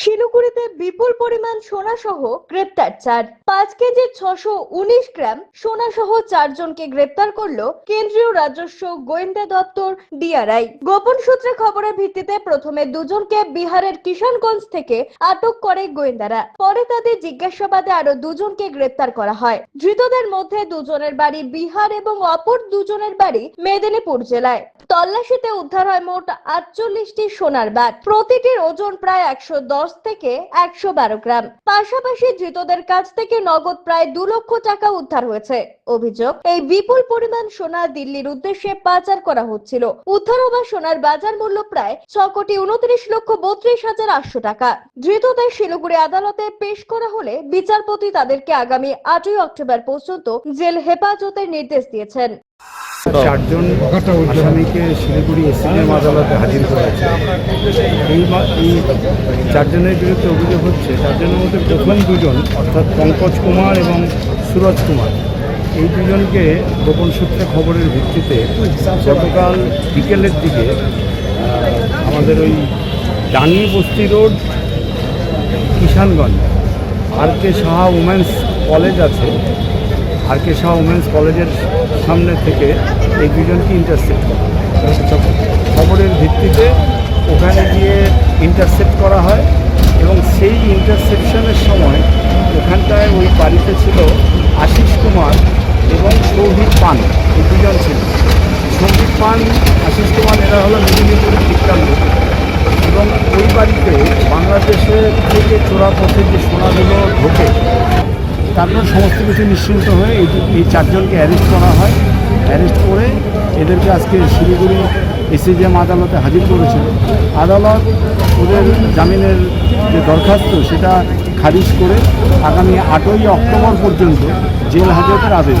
শিলিগুড়িতে বিপুল পরিমাণ সোনা সহ গ্রেপ্তার চার। পাঁচ কেজি ছশো উনিশ গ্রাম সোনা সহ চারজনকে গ্রেপ্তার করল কেন্দ্রীয় রাজস্ব গোয়েন্দা দপ্তর ডিআরআই। গোপন সূত্রে খবরের ভিত্তিতে প্রথমে দুজনকে বিহারের কিষানগঞ্জ থেকে আটক করে গোয়েন্দারা। পরে তাদের জিজ্ঞাসাবাদে আরও দুজনকে গ্রেপ্তার করা হয়। ধৃতদের মধ্যে দুজনের বাড়ি বিহার এবং অপর দুজনের বাড়ি মেদিনীপুর জেলায়। তল্লাশিতে উদ্ধার হয় মোট আটচল্লিশটি সোনার বার প্রতিটির ওজন প্রায় একশো দশ থেকে একশো বারো গ্রাম। পাশাপাশি ধৃতদের কাছ থেকে নগদ প্রায় দু লক্ষ টাকা উদ্ধার হয়েছে। অভিযোগ, এই বিপুল পরিমাণ সোনা দিল্লির উদ্দেশ্যে পাচার করা হচ্ছিল। উদ্ধার হওয়া সোনার বাজার মূল্য প্রায় ছ কোটি উনত্রিশ লক্ষ বত্রিশ হাজার আটশো টাকা। ধৃতদের শিলিগুড়ি আদালতে পেশ করা হলে বিচারপতি তাদেরকে আগামী আটই অক্টোবর পর্যন্ত জেল হেফাজতের নির্দেশ দিয়েছেন। চারজন আসামিকে শিলিগুড়ি এসিএম আদালতে হাজির করেছে। এই চারজনের বিরুদ্ধে অভিযোগ হচ্ছে চারজনের মধ্যে প্রথম দুজন অর্থাৎ পঙ্কজ কুমার এবং সুরজ কুমার। এই দুজনকে গোপন সূত্রে খবরের ভিত্তিতে গতকাল বিকেলের দিকে আমাদের ওই Dangi Basti road Kishanganj R K Saha women's college আছে। আর কে শাহ উমেন্স কলেজের সামনে থেকে এই দুজনকে ইন্টারসেপ্ট করা খবরের ভিত্তিতে ওখানে গিয়ে ইন্টারসেপ্ট করা হয় এবং সেই ইন্টারসেপশনের সময় ওখানটায় ওই বাড়িতে ছিল আশিস কুমার এবং সৌভিক পান, এই দুজন ছিল। সৌভিক পান, আশিস কুমার, এরা হলো মেদিনীপুরের বিখ্যাত এবং ওই বাড়িতে বাংলাদেশের থেকে চোরা পথে যে সোনাগুলো ঢোকে তারপর সমস্ত কিছু নিশ্চিন্ত হয়ে এই এই চারজনকে অ্যারেস্ট করা হয়। অ্যারেস্ট করে এদেরকে আজকে শিলিগুড়ি এসিজিএম আদালতে হাজির করেছে। আদালত ওদের জামিনের যে দরখাস্ত সেটা খারিজ করে আগামী আটই অক্টোবর পর্যন্ত জেল হাজতের আদেশ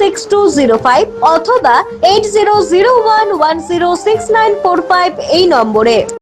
six two five অথবা eight zero zero one one zero six nine four five এই নম্বরে।